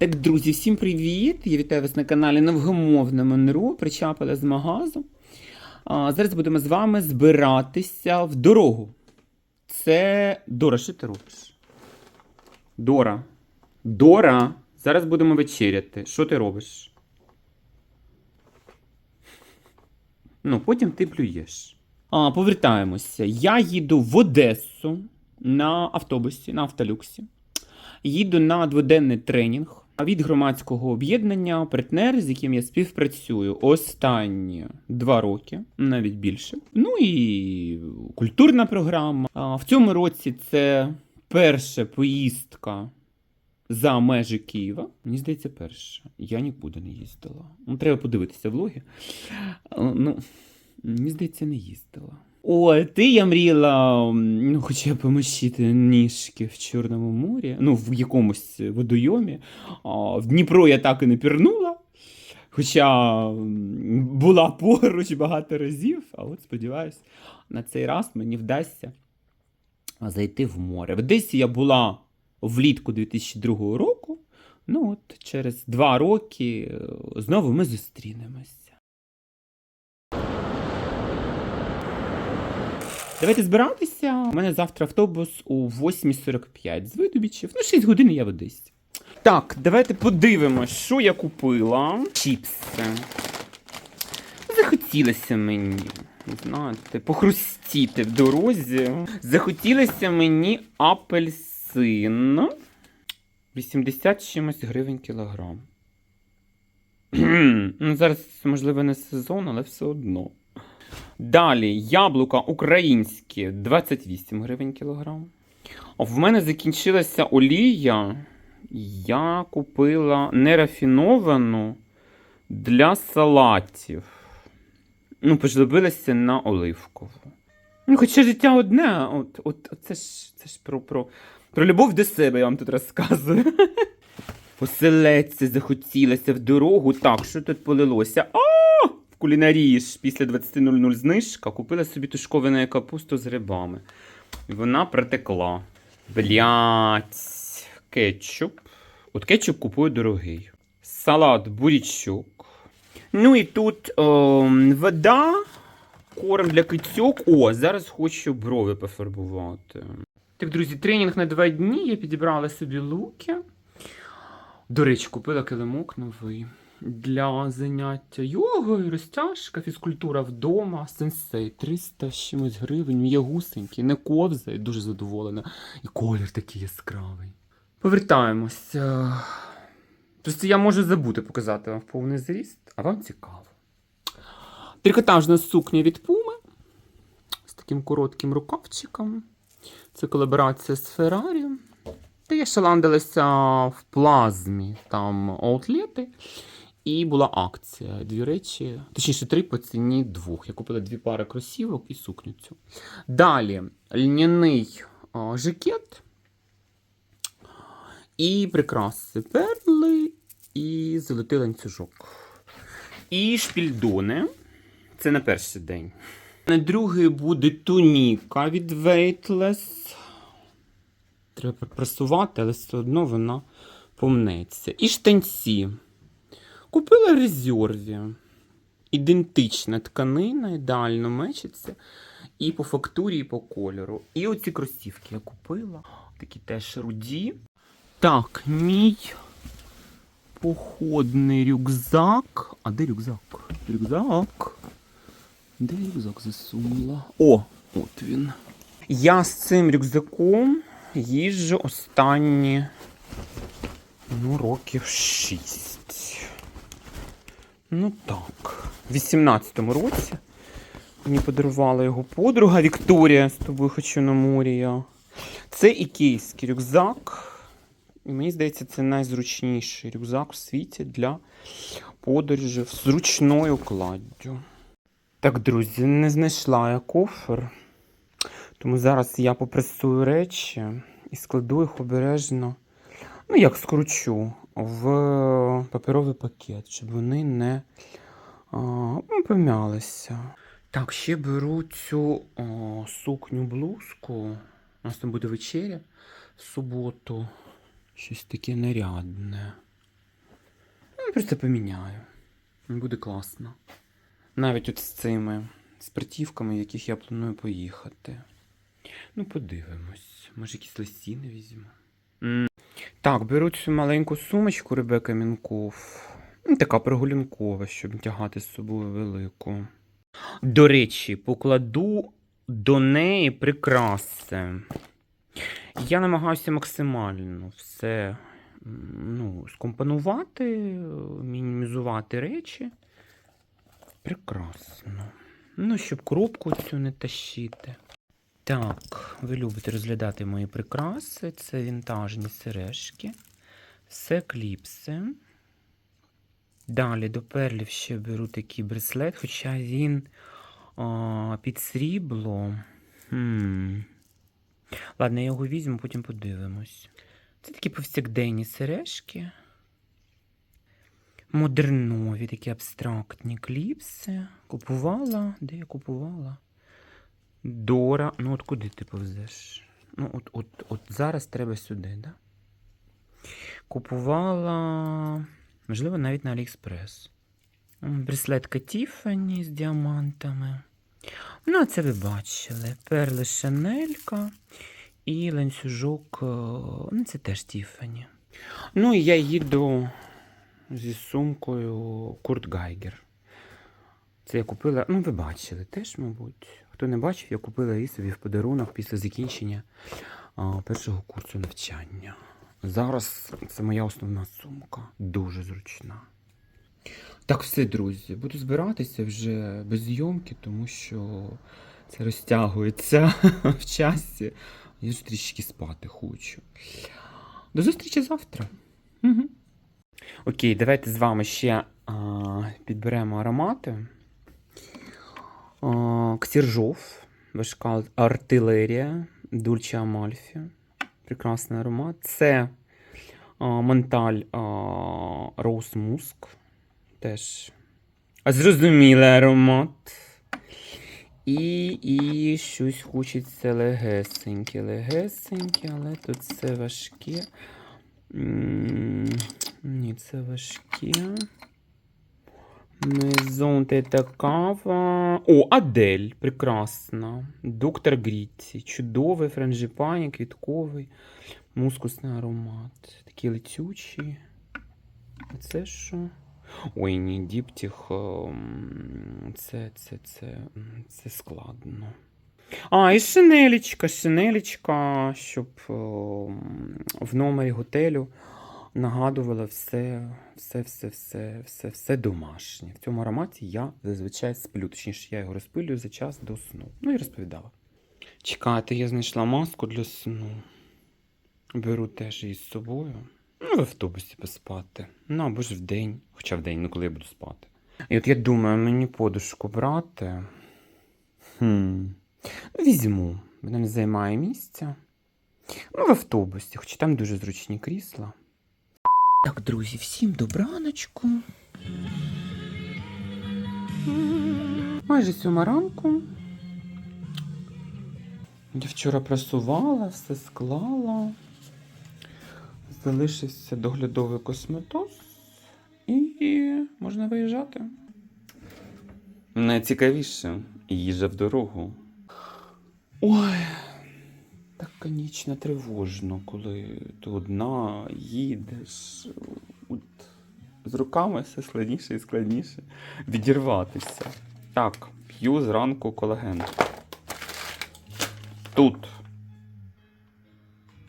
Так, друзі, всім привіт! Я вітаю вас на каналі Невгомовне Монро. Причапила з магазу. А, зараз будемо з вами збиратися в дорогу. Це Дора, що ти робиш? Дора. Дора, зараз будемо вечеряти. Що ти робиш? Ну, потім ти плюєш. А, повертаємося. Я їду в Одесу на автобусі, на автолюксі. Їду на дводенний тренінг від громадського об'єднання партнер, з яким я співпрацюю останні два роки, навіть більше. Ну і культурна програма. В цьому році це перша поїздка за межі Києва. Мені здається, перша. Я нікуди не їздила. Ну, треба подивитися влоги. Ну, мені здається, не їздила. О, ти я мріяла, ну, хоча б помощити ніжки в Чорному морі, ну, в якомусь водойомі. А, в Дніпро я так і не пірнула. Хоча була поруч багато разів, а от сподіваюсь, на цей раз мені вдасться зайти в море. В Одесі я була влітку 2002 року. Ну, от через два роки е, знову ми зустрінемося. Давайте збиратися. У мене завтра автобус у 8.45 з Видубічів. Ну, 6 годин я в Одесі. Так, давайте подивимось, що я купила. Чіпси. Захотілося мені, знаєте, похрустіти в дорозі. Захотілося мені апельсин. 80 чимось гривень кілограм. ну, зараз, можливо, не сезон, але все одно. Далі яблука українські 28 гривень кілограм. В мене закінчилася олія. Я купила нерафіновану для салатів. Ну, пожлобилася на оливкову. Ну, хоча життя одне, от, от, от це ж, це ж про, про, про любов до себе, я вам тут розказую. Поселеться, захотілося в дорогу. Так, що тут полилося? А! Кулінарії після 20.00 знижка купила собі тушковане капусту з грибами. Вона протекла. Блять, кетчуп. От кетчуп купую дорогий. Салат бурячок. Ну і тут о, вода, корм для кицьок. О, зараз хочу брови пофарбувати. Так, друзі, тренінг на два дні. Я підібрала собі луки. До речі, купила килимок новий для заняття йогою, розтяжка, фізкультура вдома, сенсей 300 з чимось гривень. Є гусенький, не ковзає, дуже задоволена. І колір такий яскравий. Повертаємося. Просто я можу забути показати вам в повний зріст, а вам цікаво. Трикотажна сукня від Пуми з таким коротким рукавчиком. Це колаборація з Феррарі. Та я шаландилася в плазмі, там аутлети. І була акція. Дві речі, точніше, три по ціні двох. Я купила дві пари кросівок і сукню цю. Далі льняний а, жакет. І прикраси перли, і золотий ланцюжок. І шпільдони. Це на перший день. На другий буде туніка від Weightless. Треба припрасувати, але все одно вона помнеться. І штанці. Купила в резерві. Ідентична тканина, ідеально мечиться. І по фактурі, і по кольору. І оці кросівки я купила. Такі теж руді. Так, мій походний рюкзак. А де рюкзак? Рюкзак. Де рюкзак засунула? О, от він. Я з цим рюкзаком їжджу останні ну, років 6. Ну так. В 18-му році мені подарувала його подруга Вікторія з тобою хочу на морі. Я. Це ікейський рюкзак. І мені здається, це найзручніший рюкзак у світі для подорожів з зручною кладдю. Так, друзі, не знайшла я кофер. Тому зараз я попресую речі і складу їх обережно, ну як скручу, в паперовий пакет, щоб вони не ну, пом'ялися. Так, ще беру цю о, сукню блузку. У нас там буде вечеря в суботу. Щось таке нарядне. Ну, просто поміняю. Буде класно. Навіть от з цими спиртівками, яких я планую поїхати. Ну, подивимось. Може, якісь лосіни візьму. Так, беру цю маленьку сумочку Ребека Мінков. Ну, Така прогулянкова, щоб тягати з собою велику. До речі, покладу до неї прикраси. Я намагаюся максимально все ну, скомпонувати, мінімізувати речі. Прекрасно. Ну, щоб коробку цю не тащити. Так, ви любите розглядати мої прикраси. Це вінтажні сережки. Все кліпси. Далі до перлів ще беру такий браслет, хоча він а, під срібло. Хм. Ладно, я його візьму, потім подивимось. Це такі повсякденні сережки. Модернові, такі абстрактні кліпси. Купувала. Де я купувала? Дора. Ну, от куди ти повзеш? Ну, от, от, от зараз треба сюди, да? Купувала. Можливо, навіть на Аліекспрес. Браслетка Тіфані з діамантами. Ну, це ви бачили. Перли Шанелька і ланцюжок. е, Ну, це теж Тіфані. Ну, і я їду зі сумкою Курт Гайгер. Це я купила, ну, ви бачили теж, мабуть. Хто не бачив, я купила її собі в подарунок після закінчення а, першого курсу навчання. Зараз це моя основна сумка. Дуже зручна. Так, все, друзі, буду збиратися вже без зйомки, тому що це розтягується в часі. Я ж трішки спати хочу. До зустрічі завтра. Угу. Окей, давайте з вами ще а, підберемо аромати. Ксержов, важка артилерія, Дульче Амальфі. Прекрасний аромат. Це Монталь Роуз Муск. Теж зрозумілий аромат. І, і щось хочеться легесеньке, легесеньке, але тут все важке. Ні, це важке. Мезон та кава. О, Адель, прекрасна. Доктор Грітті. Чудовий франжипані, квітковий, мускусний аромат. Такий летючий. А це що? Ой, ні, діптіх. ем, Це, це, це, це складно. А, і шинелічка, шинелічка, щоб ем, в номері готелю нагадувала все, все, все, все, все, все домашнє. В цьому ароматі я зазвичай сплю, точніше, я його розпилюю за час до сну. Ну і розповідала. Чекайте, я знайшла маску для сну. Беру теж її з собою. Ну, в автобусі поспати. Ну, або ж в день. Хоча в день, ну коли я буду спати. І от я думаю, мені подушку брати. Хм. Ну, візьму. Вона не займає місця. Ну, в автобусі, хоч там дуже зручні крісла. Так, друзі, всім добраночку. Майже сьома ранку. Я вчора прасувала, все склала. Залишився доглядовий косметоз. І можна виїжджати. Найцікавіше їжа в дорогу. Ой, так, конечно, тривожно, коли ти одна їдеш. От, з руками все складніше і складніше відірватися. Так, п'ю зранку колаген. Тут.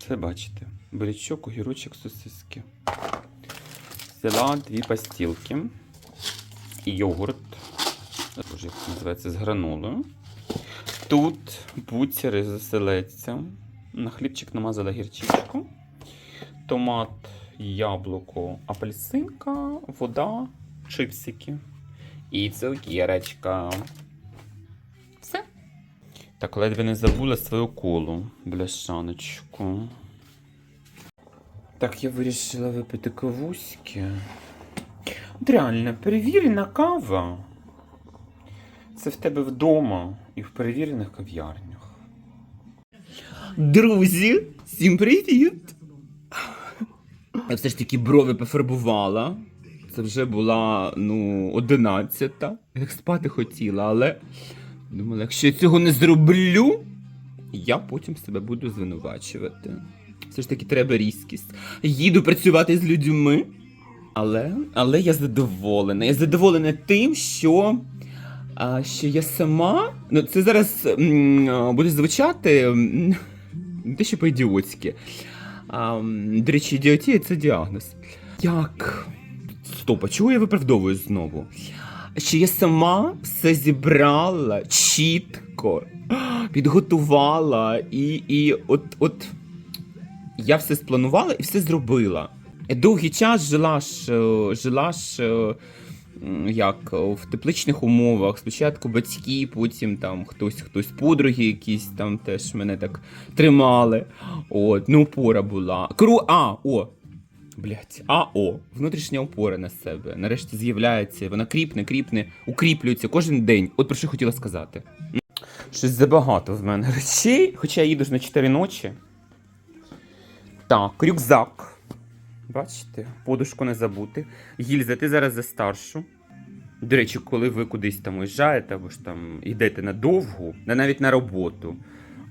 Це бачите. Бурячок, огірочок, сосиски. Взяла дві пастілки. Йогурт. Як називається з гранолою. Тут буцери з оселедцем. На хлібчик намазала гірчичку. Томат, яблуко, апельсинка, вода, чипсики. І цукерочка. Все. Так, ледве не забула свою колу, бляшаночку. Так, я вирішила випити кавуськи. От Реально, перевірена кава. Це в тебе вдома і в перевірених кав'ярнях. Друзі, всім привіт! Я все ж таки брови пофарбувала. Це вже була ну, одинадцята. Я так спати хотіла, але думала, якщо я цього не зроблю, я потім себе буду звинувачувати. Все ж таки треба різкість. Їду працювати з людьми. Але, але я задоволена. Я задоволена тим, що, що я сама. Ну, це зараз буде звучати не те, по-ідіотськи. До речі, ідіотія це діагноз. Як? Стоп, а чого я виправдовую знову? Що я сама все зібрала чітко, підготувала, і, і от, от я все спланувала і все зробила. Довгий час жила ж, жила ж як е, в тепличних умовах. Спочатку батьки, потім там хтось, хтось подруги якісь там теж мене так тримали. От, ну опора була. Кру, а, о! Блять, АО, внутрішня опора на себе. Нарешті з'являється, вона кріпне, кріпне, укріплюється кожен день. От про що хотіла сказати. Щось забагато в мене речей, хоча я їду ж на 4 ночі. Так, рюкзак. Бачите, подушку не забути. Гільза, ти зараз за старшу. До речі, коли ви кудись там уїжджаєте, або ж там йдете надовго, навіть на роботу.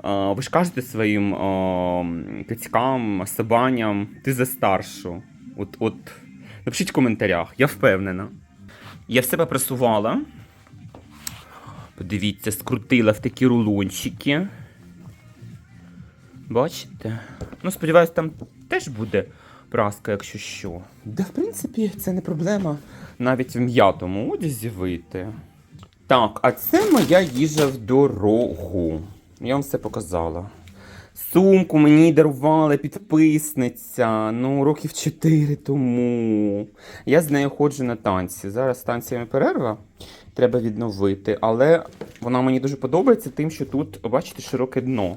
Ви ж кажете своїм кицькам, собаням, ти за старшу. От, от, напишіть в коментарях, я впевнена. Я в себе просувала. Подивіться, скрутила в такі рулончики. Бачите? Ну, сподіваюсь, там теж буде праска, якщо що. Да, в принципі, це не проблема навіть в м'ятому одязі вийти. Так, а це моя їжа в дорогу. Я вам все показала. Сумку мені дарувала підписниця, ну, років 4 тому. Я з нею ходжу на танці. Зараз з танцями перерва, треба відновити. Але вона мені дуже подобається тим, що тут, бачите, широке дно.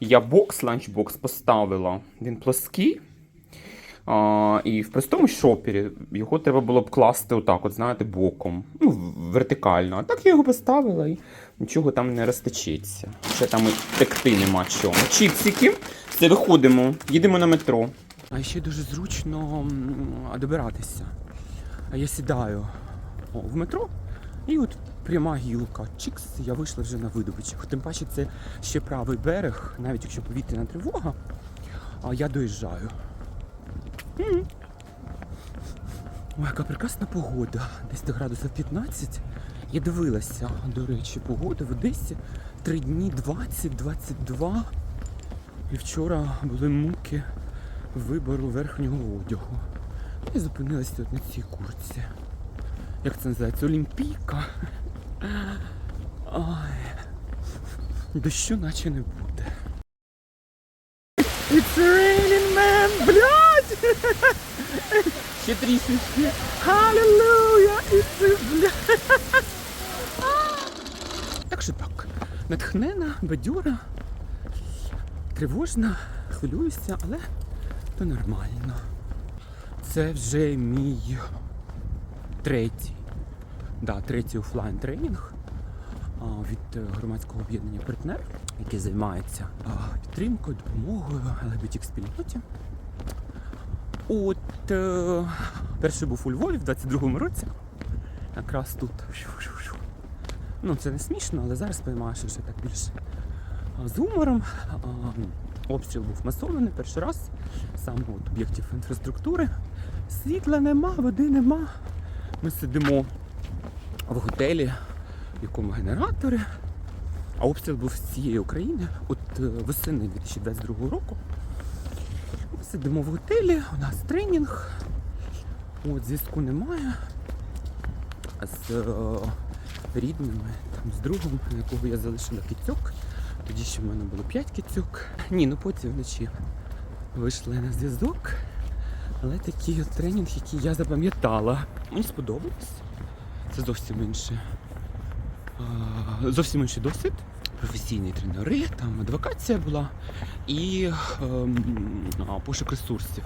Я бокс, ланчбокс поставила. Він плоский. А, і в простому шопері його треба було б класти отак, от знаєте, боком. Ну, вертикально. А так я його поставила і нічого там не розтечеться. Ще там і текти нема чому. Чіпсики. Все, виходимо, їдемо на метро. А ще дуже зручно добиратися. А я сідаю о, в метро, і от пряма гілка. Чікс, я вийшла вже на видобичах. Тим паче це ще правий берег, навіть якщо повітряна тривога, а я доїжджаю. Ой, яка прекрасна погода. Десь до градусів 15. Я дивилася, до речі, погода в Одесі. Три дні 20-22. І вчора були муки вибору верхнього одягу. Я зупинилася на цій курці. Як це називається? Олімпійка. Ой. Дощу наче не буде. It's raining, man! Блядь! Ще трішечки. Халілуя! Так що так. Натхнена, бадьора, тривожна, хвилююся, але то нормально. Це вже мій третій. Да, третій офлайн тренінг від громадського об'єднання партнер, яке займається підтримкою, допомогою лгбтік спільноті. От е, перший був у Львові в 22-му році. Якраз тут. Ну, це не смішно, але зараз сприймаєш вже так більше з гумором. Обстріл був масований перший раз, саме от об'єктів інфраструктури. Світла нема, води нема. Ми сидимо в готелі, в якому генератори. А обстріл був з цієї України, от е, восени 2022 року. Сидимо в готелі, у нас тренінг. От, зв'язку немає. З е, рідними, там, з другом, якого я залишила кицьок. Тоді ще в мене було 5 кицьок. Ні, ну потім вночі вийшли на зв'язок. Але такий от тренінг, який я запам'ятала. Мені сподобалось. Це зовсім інше. Зовсім інший досвід. Професійні тренери, там адвокація була і ем, пошук ресурсів.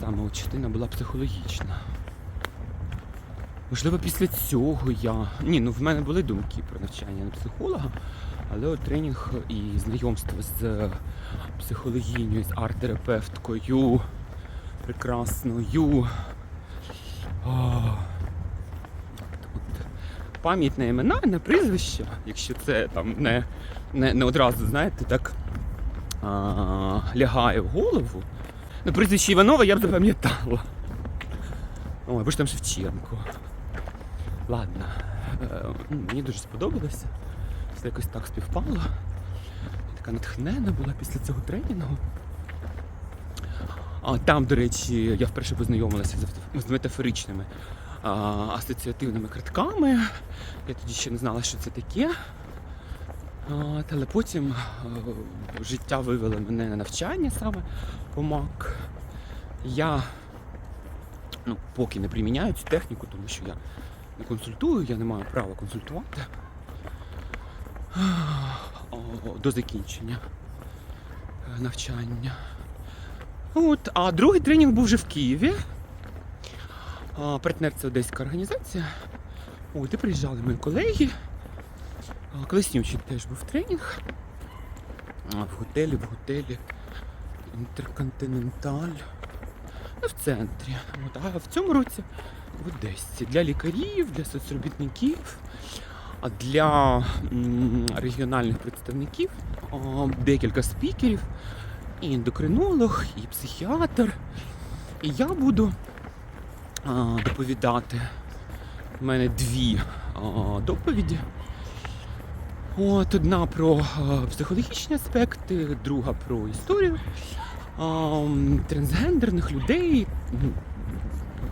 Саме от частина була психологічна. Можливо, після цього я. Ні, ну в мене були думки про навчання на психолога, але от тренінг і знайомство з психологінею, з арт-терапевткою прекрасною О, пам'ять на імена, на прізвища, якщо це там не, не, не одразу, знаєте, так а, лягає в голову. Ну, прізвище Іванова я б запам'ятала. Ой, або ж там Шевченко. Ладно. Е, мені дуже сподобалося. Все якось так співпало. Я така натхнена була після цього тренінгу. А там, до речі, я вперше познайомилася з, метафоричними асоціативними картками. Я тоді ще не знала, що це таке. А, але потім життя вивело мене на навчання саме по МАК. Я ну, поки не приміняю цю техніку, тому що я не консультую, я не маю права консультувати до закінчення навчання. От, а другий тренінг був вже в Києві. А, партнер це одеська організація. От, і приїжджали мої колеги. Колеснючий теж був тренінг. В готелі, в готелі Інтерконтиненталь. Ну, в центрі. От, а в цьому році в Одесі. Для лікарів, для соцробітників, для регіональних представників декілька спікерів, і ендокринолог, і психіатр. І я буду доповідати. У мене дві доповіді. От одна про психологічні аспекти, друга про історію трансгендерних людей,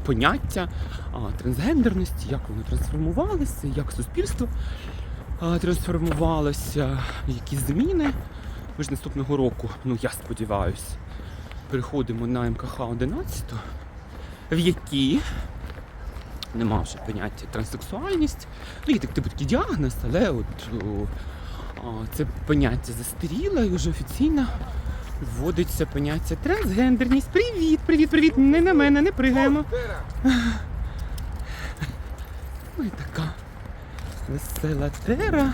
поняття трансгендерності, як воно трансформувалося, як суспільство трансформувалося, які зміни. Ми ж наступного року, ну я сподіваюся, переходимо на МКХ 11, в якій нема вже поняття транссексуальність. Ну, є так, типу такий діагноз, але от о, а, це поняття застаріло і вже офіційно вводиться поняття трансгендерність. Привіт, привіт, привіт! Не на мене, не пригаємо. І така весела тера.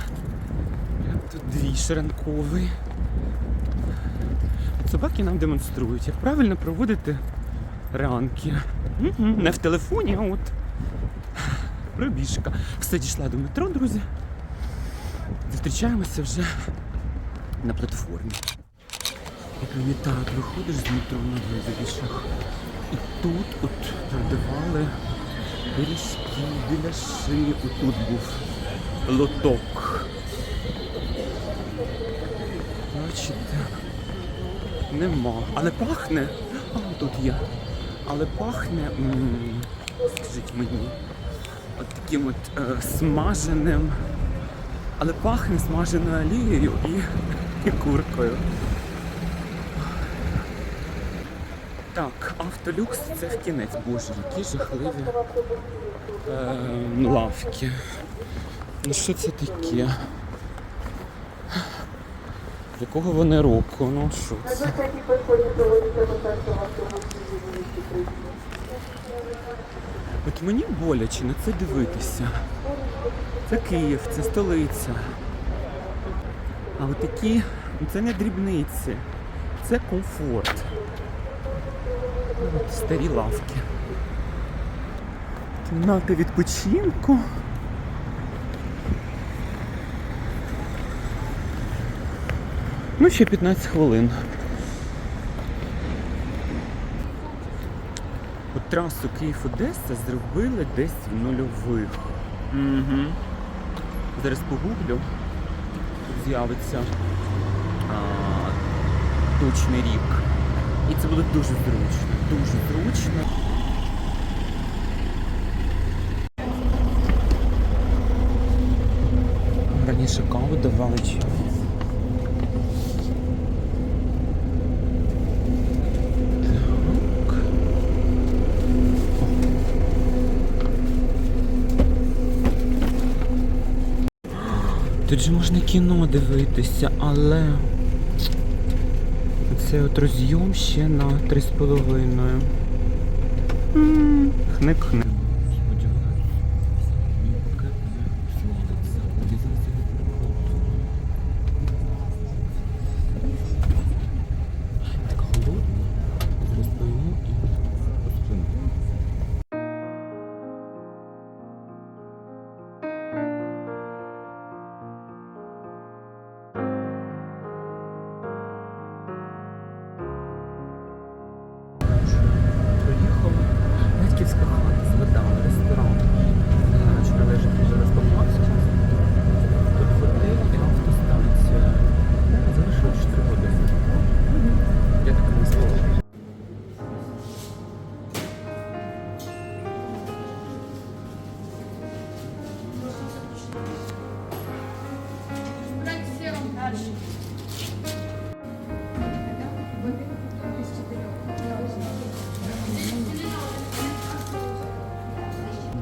Тут двіж ранковий. Собаки нам демонструють, як правильно проводити ранки. Не в телефоні, а от пробіжка. Все дійшла до метро, друзі. Зустрічаємося вже на платформі. Я пам'ятаю, виходиш з метро на визовішах. І тут от продавали пиріжки, біляши. Отут був лоток. Бачите? Нема. Але пахне. А, тут є. Але пахне. Скажіть мені. От таким от е, смаженим. Але пахне смаженою олією і, і куркою. Так, автолюкс це в кінець, боже, які жахливі е, лавки. Ну що це таке? Якого вони року? Ну що це? От мені боляче на це дивитися. Це Київ, це столиця. А от такі, ну, це не дрібниці, це комфорт. От старі лавки. Кімната відпочинку. Ну, ще 15 хвилин. От трасу Київ-Одеса зробили десь в нульових. Угу. Зараз погуглю. Тут з'явиться а, точний рік. І це буде дуже зручно. Дуже зручно. Раніше каву давали чи. Тут же можна кіно дивитися, але це от розйом ще на 3,5. Хник-хник.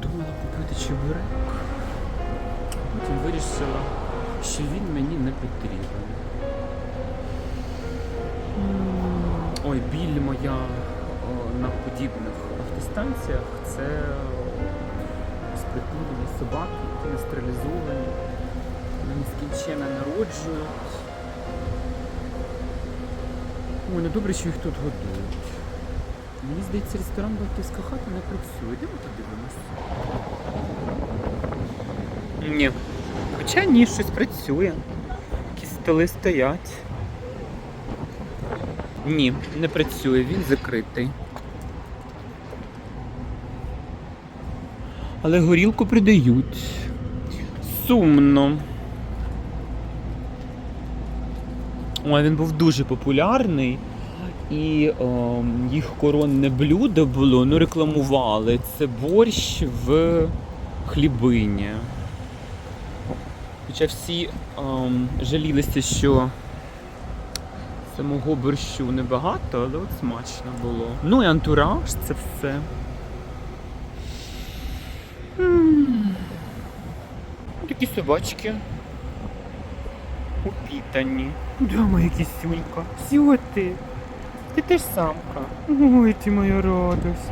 Думала купити чебурек. Потім вирішила, що він мені не потрібен. Ой, біль моя на подібних автостанціях це спритнулені собаки, які не стерилізовані, нескінченно народжують. Ой, ну добре, що їх тут годують. Мені здається, ресторан Балтійська хата не працює. Де ми подивимося? Ні. Хоча ні, щось працює. Якісь столи стоять. Ні, не працює, він закритий. Але горілку придають. Сумно. Ой, він був дуже популярний. І ем, їх коронне блюдо було, ну рекламували. Це борщ в хлібині. Хоча всі ем, жалілися, що самого борщу небагато, але от смачно було. Ну і антураж це все. Такі собачки. Упітані. Де моя кисюнька? Сьо ти. Ти теж самка. Ой, ти моя радость.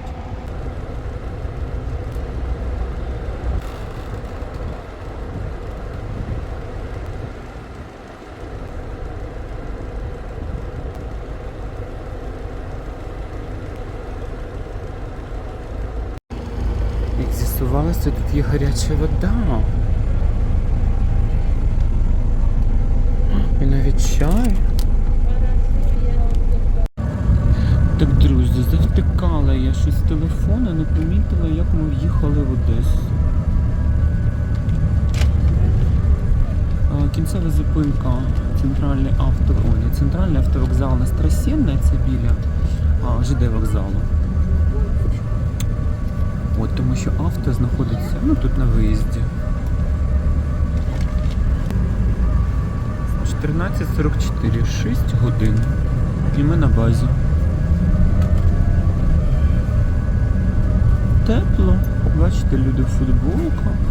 Як з'ясувалося, тут є гаряча вода. І навіть чай. Так, друзі, завтикала я щось з телефона, не помітила, як ми в'їхали в Одесу. Кінцева зупинка центральний авто... Ой, не центральний автовокзал на Страсенна, це біля а, ЖД вокзалу. От, тому що авто знаходиться ну, тут на виїзді. 14.44, 6 годин. І ми на базі. Тепло. Бачите, люди в футболках.